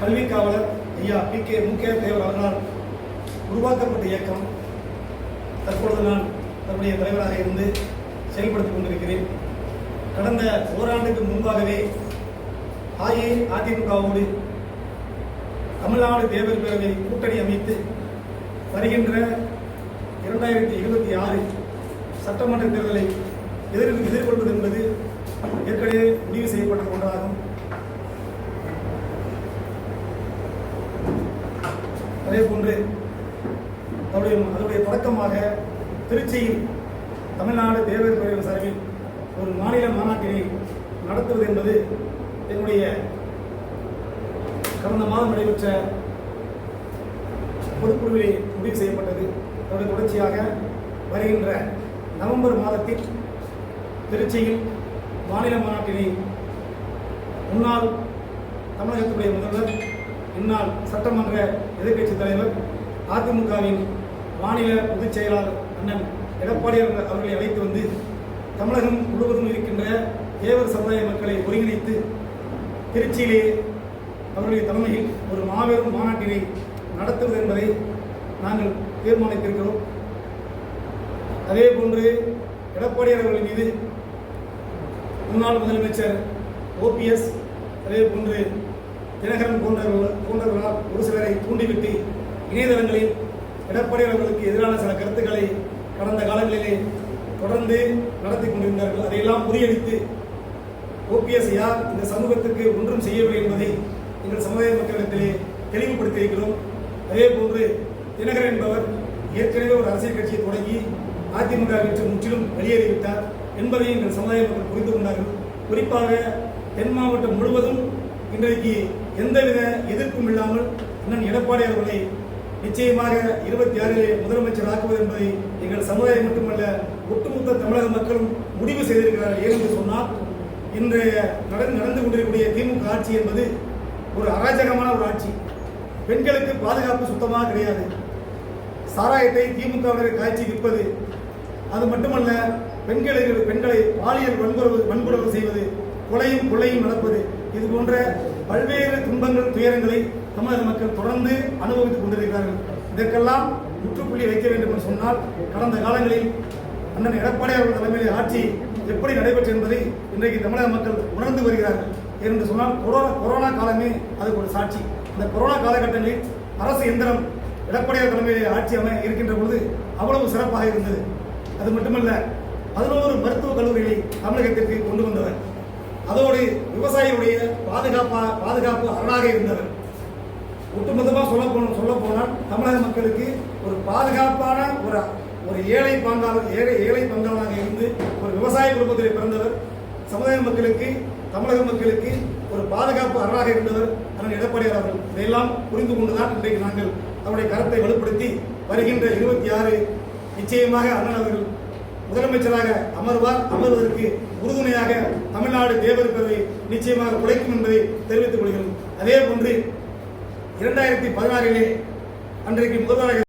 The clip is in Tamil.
கல்வி காவலர் ஐயா பி கே முகே தேவர் அவர்களால் உருவாக்கப்பட்ட இயக்கம் தற்பொழுது நான் தன்னுடைய தலைவராக இருந்து செயல்படுத்திக் கொண்டிருக்கிறேன். கடந்த ஓராண்டுக்கு முன்பாகவே அஇஅதிமுகவோடு தமிழ்நாடு தேவர் பேரவை கூட்டணி அமைத்து வருகின்ற இரண்டாயிரத்தி இருபத்தி ஆறு சட்டமன்ற தேர்தலை எதிர் எதிர்கொள்வது என்பது ஏற்கனவே முடிவு செய்யப்பட்ட ஒன்றாகும். அதே போன்று அதனுடைய அதனுடைய தொடக்கமாக திருச்சியில் தமிழ்நாடு தேவர் பேரவை சார்பில் ஒரு மாநில மாநாட்டினை நடத்துவது என்பது என்னுடைய கடந்த மாதம் நடைபெற்ற பொதுக்குழுவிலே முடிவு செய்யப்பட்டது. அதனுடைய தொடர்ச்சியாக வருகின்ற நவம்பர் மாதத்தில் திருச்சியில் மாநில மாநாட்டினை முன்னாள் தமிழகத்துடைய முதல்வர் முன்னாள் சட்டமன்ற எதிர்க்கட்சித் தலைவர் அதிமுகவின் மாநில பொதுச் செயலாளர் அண்ணன் எடப்பாடி அவர்களை அழைத்து வந்து தமிழகம் முழுவதும் இருக்கின்ற தேவர் சமுதாய மக்களை ஒருங்கிணைத்து திருச்சியிலே அவருடைய தலைமையில் ஒரு மாபெரும் மாநாட்டினை நடத்துவது என்பதை நாங்கள் தீர்மானித்திருக்கிறோம். அதே போன்று எடப்பாடியார் அவர்கள் மீது முன்னாள் முதலமைச்சர் ஓபிஎஸ் அதே போன்று தினகரன் போன்றவர்கள் போன்றவர்களால் ஒரு சிலரை தூண்டிவிட்டு இணையதளங்களில் எடப்பாடியார் அவர்களுக்கு எதிரான சில கருத்துக்களை கடந்த காலங்களிலே தொடர்ந்து நடத்தி கொண்டிருந்தார்கள். அதையெல்லாம் முறியடித்து ஓபிஎஸ் யார் இந்த சமூகத்துக்கு ஒன்றும் செய்யவில்லை என்பதை எங்கள் சமுதாய மக்களிடத்திலே தெளிவுபடுத்தியிருக்கிறோம். அதே போன்று தினகரன் என்பவர் ஏற்கனவே ஒரு அரசியல் கட்சியை தொடங்கி அதிமுக விட்டு முற்றிலும் வெளியேறிவிட்டார் என்பதை எங்கள் சமுதாய மக்கள் புரிந்து கொண்டார்கள். குறிப்பாக தென் மாவட்டம் முழுவதும் இன்றைக்கு எந்தவித எதிர்ப்பும் இல்லாமல் அண்ணன் எடப்பாடி அவர்களை நிச்சயமாக இருபத்தி ஆறிலே முதலமைச்சர் ஆக்குவது என்பதை எங்கள் சமுதாயம் மட்டுமல்ல ஒட்டுமொத்த தமிழக மக்களும் முடிவு செய்திருக்கிறார்கள். ஏனென்று சொன்னால் இன்றைய நடந்து நடந்து கொண்டிருக்கக்கூடிய திமுக ஆட்சி என்பது ஒரு அராஜகமான ஒரு ஆட்சி. பெண்களுக்கு பாதுகாப்பு சுத்தமாக கிடையாது. சாராயத்தை திமுகவினர் காய்ச்சி விற்பது அது மட்டுமல்ல பெண்களை பெண்களை பாலியல் வன்புறவு வன்புறவு செய்வது கொலையும் கொள்ளையும் நடப்பது. இது போன்ற பல்வேறு துன்பங்கள் துயரங்களை தமிழக மக்கள் தொடர்ந்து அனுபவித்துக் கொண்டிருக்கிறார்கள். இதற்கெல்லாம் முற்றுப்புள்ளி வைக்க வேண்டும் என்று சொன்னால் கடந்த காலங்களில் அண்ணன் எடப்பாடி அவர்கள் தலைமையிலே ஆட்சி எப்படி நடைபெற்று என்பதை இன்றைக்கு தமிழக மக்கள் உணர்ந்து வருகிறார்கள். என்று சொன்னால் கொரோனா கொரோனா காலமே அதுக்கு ஒரு சாட்சி. இந்த கொரோனா காலகட்டங்களில் அரசு எந்திரம் எடப்பாடியார் தலைமையிலே ஆட்சி அமை இருக்கின்ற பொழுது அவ்வளவு சிறப்பாக இருந்தது. அது மட்டுமல்ல பதினோரு மருத்துவக் கல்லூரிகளை தமிழகத்திற்கு கொண்டு வந்தவர். அதோடு விவசாயியுடைய பாதுகாப்பா பாதுகாப்பு அரணாக இருந்தவர் ஒட்டுமொத்தமாக சொல்ல போன சொல்ல போனால் தமிழக மக்களுக்கு ஒரு பாதுகாப்பான ஒரு ஒரு ஏழை பங்காளர் ஏழை ஏழை பங்காளராக இருந்து ஒரு விவசாய குடும்பத்தில் பிறந்தவர் சமுதாய மக்களுக்கு தமிழக மக்களுக்கு ஒரு பாதுகாப்பு அரணாக இருந்தவர் அண்ணன் எடப்பாடியார் அவர்கள். இதையெல்லாம் புரிந்து கொண்டுதான் இன்றைக்கு நாங்கள் அவருடைய கருத்தை வலுப்படுத்தி வருகின்ற இருபத்தி ஆறு நிச்சயமாக அண்ணன் அவர்கள் முதலமைச்சராக அமர்வார் அமர்வதற்கு உறுதுணையாக தமிழ்நாடு தேவர் பேரவை நிச்சயமாக உழைக்கும் என்பதை தெரிவித்துக் கொள்கிறோம். அதே போன்று இரண்டாயிரத்தி பதினாறிலே அன்றைக்கு முதல்வராக